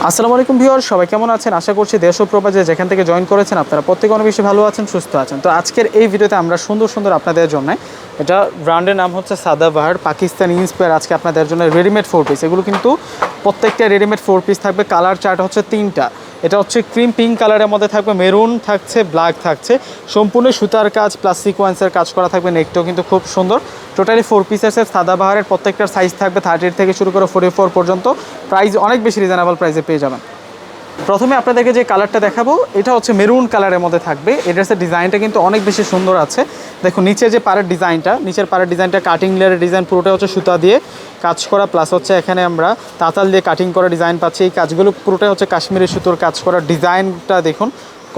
আসসালামু আলাইকুম ভিউয়ার সবাই কেমন আছেন? আশা করছি দেশ ও প্রবাজে যেখান থেকে জয়েন করেছেন, আপনারা প্রত্যেকে অনেক বেশি ভালো আছেন, সুস্থ আছেন। তো আজকের এই ভিডিওতে আমরা সুন্দর সুন্দর আপনাদের জন্য এটা ব্র্যান্ডের নাম হচ্ছে সাদা সাদাবাহার পাকিস্তানি ইন্সপায়ার আজকে আপনাদের জন্য রেডিমেড ফোর পিস এগুলো কিন্তু প্রত্যেকটা রেডিমেড ফোর পিস থাকবে কালার চার্ট হচ্ছে তিনটা। এটা হচ্ছে ক্রিম পিঙ্ক কালারের মধ্যে থাকবে মেরুন থাকছে ব্ল্যাক থাকছে। সম্পূর্ণ সুতার কাজ প্লাস সিকোয়েন্সের কাজ করা থাকবে নেকটাও কিন্তু খুব সুন্দর। টোটালি ফোর পিসেসের সাদাবাহারের প্রত্যেকটার সাইজ থাকবে থার্টি থেকে শুরু করে ফোর্টি ফোর পর্যন্ত। প্রাইস অনেক বেশি রিজনেবল প্রাইসে পেয়ে যাবেন। প্রথমে আপনাদেরকে যে কালারটা দেখাবো, এটা হচ্ছে মেরুন কালারের মধ্যে থাকবে। এই ড্রেসের ডিজাইনটা কিন্তু অনেক বেশি সুন্দর আছে। দেখুন নিচে যে পাড়ের ডিজাইনটা, নিচের পাড়ের ডিজাইনটা কাটিং লেয়ারের ডিজাইন পুরোটা হচ্ছে সুতা দিয়ে কাজ করা প্লাস হচ্ছে এখানে আমরা তাতাল দিয়ে কাটিং করা ডিজাইন পাচ্ছি। এই কাজগুলো পুরোটাই হচ্ছে কাশ্মীরি সুতোর কাজ করা ডিজাইনটা দেখুন,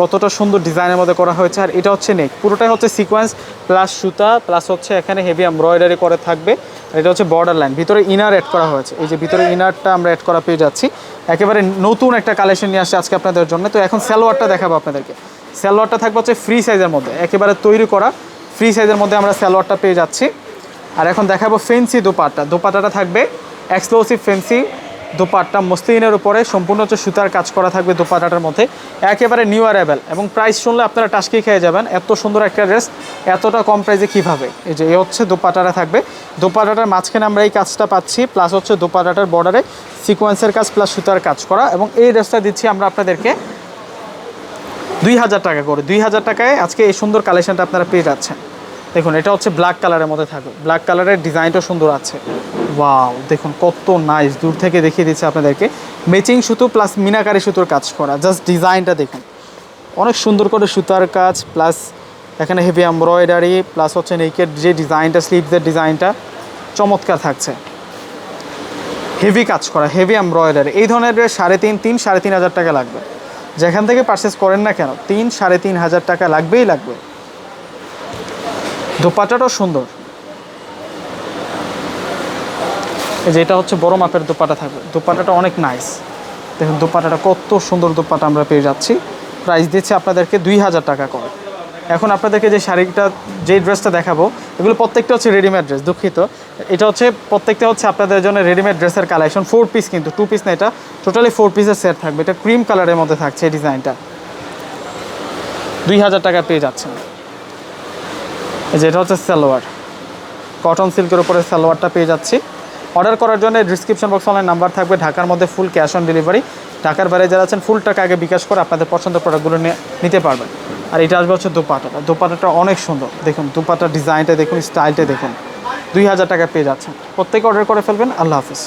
কতটা সুন্দর ডিজাইনের মধ্যে করা হয়েছে। আর এটা হচ্ছে নেক পুরোটাই হচ্ছে সিকোয়েন্স প্লাস সুতা প্লাস হচ্ছে এখানে হেভি এমব্রয়ডারি করে থাকবে। এটা হচ্ছে বর্ডার লাইন ভিতরে ইনার অ্যাড করা হয়েছে। এই যে ভিতরে ইনারটা আমরা অ্যাড করা পেয়ে যাচ্ছি। একেবারে নতুন একটা কালেকশন নিয়ে আসছে আজকে আপনাদের জন্য। তো এখন স্যালোয়ারটা দেখাবো আপনাদেরকে। স্যালোয়ারটা থাকবে হচ্ছে ফ্রি সাইজের মধ্যে। একেবারে তৈরি করা ফ্রি সাইজের মধ্যে আমরা স্যালোয়ারটা পেয়ে যাচ্ছি। আর এখন দেখাবো ফেন্সি দোপাটা দোপাটাটা থাকবে এক্সক্লুসিভ ফেন্সি দোপাট্টা মসলিনের উপরে সম্পূর্ণ হচ্ছে সুতার কাজ করা থাকবে দোপাট্টাটার মধ্যে। একেবারে নিউ অ্যারাইভেল এবং প্রাইস শুনলে আপনারা টাসকি খেয়ে যাবেন, এত সুন্দর একটা ড্রেস এতটা কম প্রাইসে কীভাবে? এই যে, এ হচ্ছে দোপাট্টাটা থাকবে। দোপাট্টাটার মাঝখানে আমরা এই কাজটা পাচ্ছি প্লাস হচ্ছে দোপাট্টাটার বর্ডারে সিকোয়েন্সের কাজ প্লাস সুতার কাজ করা। এবং এই ড্রেসটা দিচ্ছি আমরা আপনাদেরকে দুই হাজার টাকা করে। দুই হাজার টাকায় আজকে এই সুন্দর কালেকশনটা আপনারা পেয়ে যাচ্ছেন। দেখুন, এটা হচ্ছে ব্ল্যাক কালারের মধ্যে থাকবে। ব্ল্যাক কালারের ডিজাইনটা সুন্দর আছে। ওয়াও দেখুন, কত নাইস দূর থেকে দেখিয়ে দিচ্ছে আপনাদেরকে। ম্যাচিং সুতো প্লাস মিনাকারি সুতোর কাজ করা। জাস্ট ডিজাইনটা দেখুন। অনেক সুন্দর করে সুতার কাজ প্লাস এখানে হেভি এমব্রয়ডারি প্লাস হচ্ছে নেকের যে ডিজাইনটা স্লিভসের ডিজাইনটা চমৎকার থাকছে। হেভি কাজ করা হেভি এমব্রয়ডারি এই ধরনের সাড়ে তিন তিন, সাড়ে তিন হাজার টাকা লাগবে। যেখান থেকে পারচেস করেন না কেন, তিন, সাড়ে তিন হাজার টাকা লাগবেই লাগবে। দোপাটাটাও সুন্দর। এই যে এটা হচ্ছে বড় মাপের দোপাটা থাকবে। দোপাটাটা অনেক নাইস দেখুন দোপাটাটা কত সুন্দর দোপাটা আমরা পেয়ে যাচ্ছি। প্রাইস দিচ্ছে আপনাদেরকে দুই হাজার টাকা করে। এখন আপনাদেরকে যে শাড়িটা, যে ড্রেসটা দেখাবো, এগুলো প্রত্যেকটা হচ্ছে রেডিমেড ড্রেস দুঃখিত। এটা হচ্ছে, প্রত্যেকটা হচ্ছে আপনাদের জন্য রেডিমেড ড্রেসের কালেকশন ফোর পিস কিন্তু টু পিস না এটা টোটালি ফোর পিসের সেট থাকবে। এটা ক্রিম কালারের মধ্যে থাকছে এই ডিজাইনটা দুই হাজার টাকা পেয়ে যাচ্ছেন। যে এটা হচ্ছে সালোয়ার। কটন সিল্কের উপরে সালোয়ারটা পেয়ে যাচ্ছি। অর্ডার করার জন্য ডিসক্রিপশন বক্স অনলাইন নাম্বার থাকবে। ঢাকার মধ্যে ফুল ক্যাশ অন ডেলিভারি ঢাকার বাইরে যারা আছেন ফুল টাকা আগে বিকাশ করে আপনাদের পছন্দের প্রোডাক্টগুলো নিতে পারবেন। আর এটা আসবে হচ্ছে দোপাটাটা দুপাটাটা অনেক সুন্দর। দেখুন, দোপাটার ডিজাইনটা দেখুন স্টাইলটা দেখুন। দুই হাজার টাকা পেয়ে যাচ্ছেন। প্রত্যেকে অর্ডার করে ফেলবেন। আল্লাহ হাফিজ।